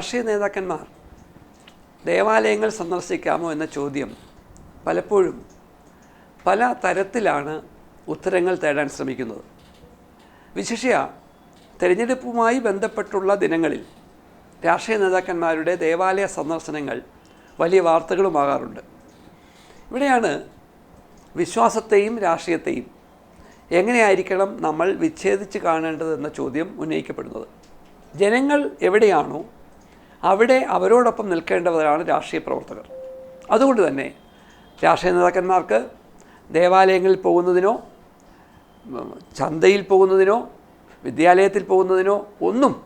രാഷ്ട്രീയ നേതാക്കന്മാർ ദേവാലയങ്ങൾ സന്ദർശിക്കാമോ എന്ന ചോദ്യം പലപ്പോഴും പല തരത്തിലാണ് ഉത്തരങ്ങൾ തേടാൻ ശ്രമിക്കുന്നത്. വിശിഷ്യ തിരഞ്ഞെടുപ്പുമായി ബന്ധപ്പെട്ടുള്ള ദിനങ്ങളിൽ രാഷ്ട്രീയ നേതാക്കന്മാരുടെ ദേവാലയ സന്ദർശനങ്ങൾ വലിയ വാർത്തകളുമാകാറുണ്ട്. ഇവിടെയാണ് വിശ്വാസത്തെയും രാഷ്ട്രീയത്തെയും എങ്ങനെയായിരിക്കണം നമ്മൾ വിച്ഛേദിച്ച് കാണേണ്ടതെന്ന ചോദ്യം ഉന്നയിക്കപ്പെടുന്നത്. ജനങ്ങൾ എവിടെയാണോ അവിടെ അവരോടൊപ്പം നിൽക്കേണ്ടവരാണ് രാഷ്ട്രീയ പ്രവർത്തകർ. അതുകൊണ്ട് തന്നെ രാഷ്ട്രീയ നേതാക്കന്മാർക്ക് ദേവാലയങ്ങളിൽ പോകുന്നതിനോ ചന്തയിൽ പോകുന്നതിനോ വിദ്യാലയത്തിൽ പോകുന്നതിനോ ഒന്നും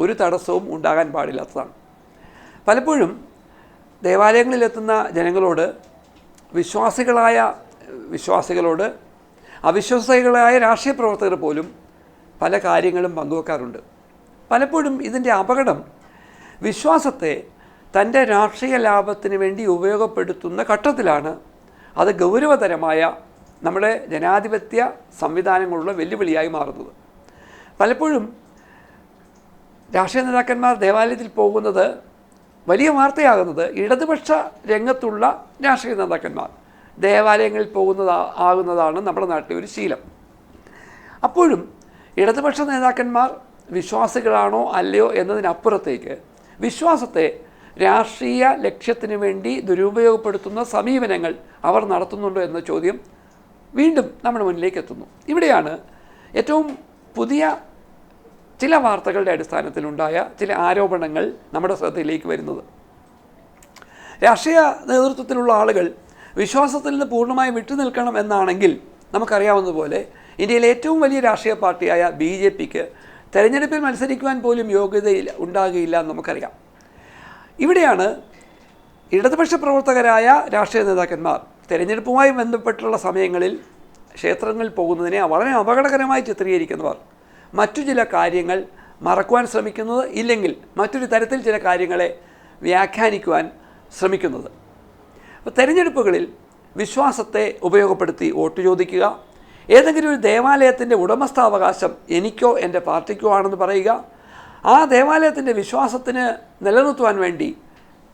ഒരു തടസ്സവും ഉണ്ടാകാൻ പാടില്ലാത്തതാണ്. പലപ്പോഴും ദേവാലയങ്ങളിലെത്തുന്ന ജനങ്ങളോട് വിശ്വാസികളായ വിശ്വാസികളോട് അവിശ്വാസികളായ രാഷ്ട്രീയ പ്രവർത്തകർ പോലും പല കാര്യങ്ങളും പങ്കുവെക്കാറുണ്ട്. പലപ്പോഴും ഇതിന്റെ അപകടം വിശ്വാസത്തെ തന്റെ രാഷ്ട്രീയ ലാഭത്തിന് വേണ്ടി ഉപയോഗപ്പെടുത്തുന്ന ഘട്ടത്തിലാണ് അത് ഗൗരവതരമായ നമ്മുടെ ജനാധിപത്യ സംവിധാനങ്ങളുള്ള വെല്ലുവിളിയായി മാറുന്നത്. പലപ്പോഴും രാഷ്ട്രീയ നേതാക്കന്മാർ ദേവാലയത്തിൽ പോകുന്നത് വലിയ വാർത്തയാകുന്നത് ഇടതുപക്ഷ രംഗത്തുള്ള രാഷ്ട്രീയ നേതാക്കന്മാർ. ദേവാലയങ്ങളിൽ പോകുന്നത് ആകുന്നതാണ് നമ്മുടെ നാട്ടിലെ ഒരു ശീലം. അപ്പോഴും ഇടതുപക്ഷ നേതാക്കന്മാർ വിശ്വാസികളാണോ അല്ലയോ എന്നതിനപ്പുറത്തേക്ക് വിശ്വാസത്തെ രാഷ്ട്രീയ ലക്ഷ്യത്തിന് വേണ്ടി ദുരുപയോഗപ്പെടുത്തുന്ന സമീപനങ്ങൾ അവർ നടത്തുന്നുണ്ടോ എന്ന ചോദ്യം വീണ്ടും നമ്മുടെ മുന്നിലേക്ക് എത്തുന്നു. ഇവിടെയാണ് ഏറ്റവും പുതിയ ചില വാർത്തകളുടെ അടിസ്ഥാനത്തിലുണ്ടായ ചില ആരോപണങ്ങൾ നമ്മുടെ ശ്രദ്ധയിലേക്ക് വരുന്നത്. രാഷ്ട്രീയ നേതൃത്വത്തിലുള്ള ആളുകൾ വിശ്വാസത്തിൽ നിന്ന് പൂർണമായി വിട്ടുനിൽക്കണം എന്നാണെങ്കിൽ നമുക്കറിയാവുന്നതുപോലെ ഇന്ത്യയിലെ ഏറ്റവും വലിയ രാഷ്ട്രീയ പാർട്ടിയായ ബി ജെ പിക്ക് തെരഞ്ഞെടുപ്പിൽ മത്സരിക്കുവാൻ പോലും യോഗ്യതയില്ല ഉണ്ടാകുകയില്ല എന്ന് നമുക്കറിയാം. ഇവിടെയാണ് ഇടതുപക്ഷ പ്രവർത്തകരായ രാഷ്ട്രീയ നേതാക്കന്മാർ തെരഞ്ഞെടുപ്പുമായി ബന്ധപ്പെട്ടുള്ള സമയങ്ങളിൽ ക്ഷേത്രങ്ങളിൽ പോകുന്നതിനെ വളരെ അപകടകരമായി ചിത്രീകരിക്കുന്നവർ. മറ്റു ചില കാര്യങ്ങൾ മറക്കുവാൻ ശ്രമിക്കുന്നത് ഇല്ലെങ്കിൽ മറ്റൊരു തരത്തിൽ ചില കാര്യങ്ങളെ വ്യാഖ്യാനിക്കുവാൻ ശ്രമിക്കുന്നത്. തെരഞ്ഞെടുപ്പുകളിൽ വിശ്വാസത്തെ ഉപയോഗപ്പെടുത്തി വോട്ട് ചോദിക്കുക ഏതെങ്കിലും ഒരു ദേവാലയത്തിന്റെ ഉടമസ്ഥാവകാശം എനിക്കോ എന്റെ പാർട്ടിക്കോ ആണെന്ന് പറയുക ആ ദേവാലയത്തിന്റെ വിശ്വാസത്തിന് നിലനിർത്തുവാൻ വേണ്ടി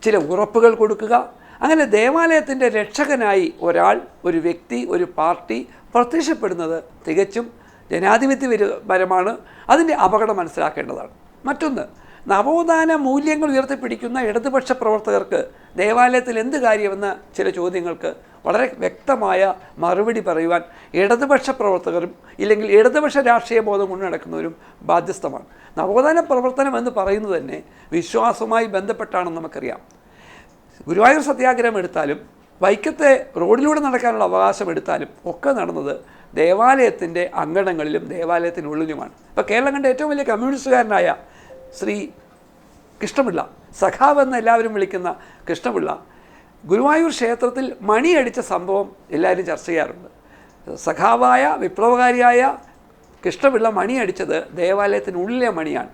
ചില ഉറപ്പുകൾ കൊടുക്കുക. അങ്ങനെ ദേവാലയത്തിന്റെ രക്ഷകനായി ഒരാൾ ഒരു വ്യക്തി ഒരു പാർട്ടി പ്രത്യക്ഷപ്പെടുന്നത് തികച്ചും ജനാധിപത്യപരമാണ്. അതിന്റെ അപകടം മനസ്സിലാക്കേണ്ടതാണ്. മറ്റൊന്ന് നവോത്ഥാന മൂല്യങ്ങൾ ഉയർത്തിപ്പിടിക്കുന്ന ഇടതുപക്ഷ പ്രവർത്തകർക്ക് ദേവാലയത്തിൽ എന്ത് കാര്യമെന്ന ചില ചോദ്യങ്ങൾക്ക് വളരെ വ്യക്തമായ മറുപടി പറയുവാൻ ഇടതുപക്ഷ പ്രവർത്തകരും ഇല്ലെങ്കിൽ ഇടതുപക്ഷ രാഷ്ട്രീയ ബോധം കൊണ്ട് നടക്കുന്നവരും ബാധ്യസ്ഥമാണ്. നവോത്ഥാന പ്രവർത്തനം എന്ന് പറയുന്നത് തന്നെ വിശ്വാസവുമായി ബന്ധപ്പെട്ടാണെന്ന് നമുക്കറിയാം. ഗുരുവായൂർ സത്യാഗ്രഹം എടുത്താലും വൈക്കത്തെ റോഡിലൂടെ നടക്കാനുള്ള അവകാശം എടുത്താലും ഒക്കെ നടന്നത് ദേവാലയത്തിന്റെ അങ്കണങ്ങളിലും ദേവാലയത്തിനുള്ളിലുമാണ് ഇപ്പോൾ കേരളം കണ്ട ഏറ്റവും വലിയ കമ്മ്യൂണിസ്റ്റുകാരനായ ശ്രീ കൃഷ്ണപിള്ള സഖാവ് എന്ന് എല്ലാവരും വിളിക്കുന്ന കൃഷ്ണപിള്ള ഗുരുവായൂർ ക്ഷേത്രത്തിൽ മണിയടിച്ച സംഭവം എല്ലാവരും ചർച്ച ചെയ്യാറുണ്ട്. സഖാവായ വിപ്ലവകാരിയായ കൃഷ്ണപിള്ള മണിയടിച്ചത് ദേവാലയത്തിനുള്ളിലെ മണിയാണ്.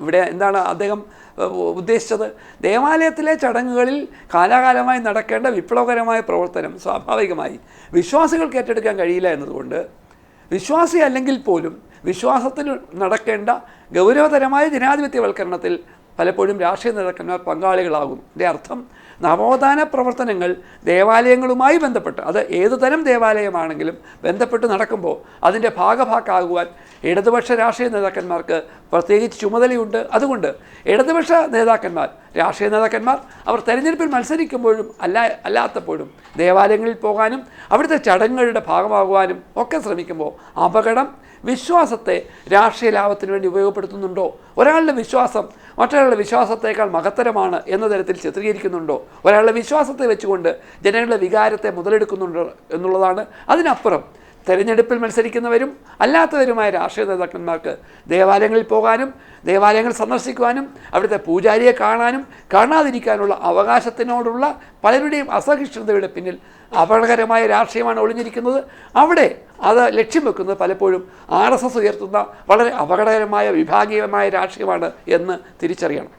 ഇവിടെ എന്താണ് അദ്ദേഹം ഉദ്ദേശിച്ചത്? ദേവാലയത്തിലെ ചടങ്ങുകളിൽ കാലാകാലമായി നടക്കേണ്ട വിപ്ലവകരമായ പ്രവർത്തനം സ്വാഭാവികമായി വിശ്വാസികൾക്ക് ഏറ്റെടുക്കാൻ കഴിയില്ല എന്നതുകൊണ്ട് വിശ്വാസി അല്ലെങ്കിൽ പോലും വിശ്വാസത്തിൽ നടക്കേണ്ട ഗൗരവതരമായ ജനാധിപത്യവൽക്കരണത്തിൽ പലപ്പോഴും രാഷ്ട്രീയ നേതാക്കന്മാർ പങ്കാളികളാകുന്നു. ഇതിന്റെ അർത്ഥം നവോത്ഥാന പ്രവർത്തനങ്ങൾ ദേവാലയങ്ങളുമായി ബന്ധപ്പെട്ട് അത് ഏതു തരം ദേവാലയമാണെങ്കിലും ബന്ധപ്പെട്ട് നടക്കുമ്പോൾ അതിന്റെ ഭാഗഭാക്കാകുവാൻ ഇടതുപക്ഷ രാഷ്ട്രീയ നേതാക്കന്മാർക്ക് പ്രത്യേകിച്ച് ചുമതലയുണ്ട്. അതുകൊണ്ട് ഇടതുപക്ഷ നേതാക്കന്മാർ രാഷ്ട്രീയ നേതാക്കന്മാർ അവർ തെരഞ്ഞെടുപ്പിൽ മത്സരിക്കുമ്പോഴും അല്ല അല്ലാത്തപ്പോഴും ദേവാലയങ്ങളിൽ പോകാനും അവിടുത്തെ ചടങ്ങുകളുടെ ഭാഗമാകുവാനും ഒക്കെ ശ്രമിക്കുമ്പോൾ അപകടം വിശ്വാസത്തെ രാഷ്ട്രീയ ലാഭത്തിന് വേണ്ടി ഉപയോഗപ്പെടുത്തുന്നുണ്ടോ? ഒരാളുടെ വിശ്വാസം മറ്റൊരാളുടെ വിശ്വാസത്തേക്കാൾ മഹത്തരമാണ് എന്ന തരത്തിൽ ചിത്രീകരിക്കുന്നുണ്ടോ? ഒരാളുടെ വിശ്വാസത്തെ വെച്ചുകൊണ്ട് ജനങ്ങളുടെ വികാരത്തെ മുതലെടുക്കുന്നുണ്ടോ എന്നുള്ളതാണ് അതിനപ്പുറം തെരഞ്ഞെടുപ്പിൽ മത്സരിക്കുന്നവരും അല്ലാത്തവരുമായ രാഷ്ട്രീയ നേതാക്കന്മാർക്ക് ദേവാലയങ്ങളിൽ പോകാനും ദേവാലയങ്ങൾ സന്ദർശിക്കുവാനും അവിടുത്തെ പൂജാരിയെ കാണാനും കാണാതിരിക്കാനുള്ള അവകാശത്തിനോടുള്ള പലരുടെയും അസഹിഷ്ണുതയുടെ പിന്നിൽ അപകടകരമായ രാഷ്ട്രീയമാണ് ഒളിഞ്ഞിരിക്കുന്നത്. അവിടെ അത് ലക്ഷ്യം വെക്കുന്നത് പലപ്പോഴും ആർ ഉയർത്തുന്ന വളരെ അപകടകരമായ വിഭാഗീയമായ രാഷ്ട്രീയമാണ് എന്ന് തിരിച്ചറിയണം.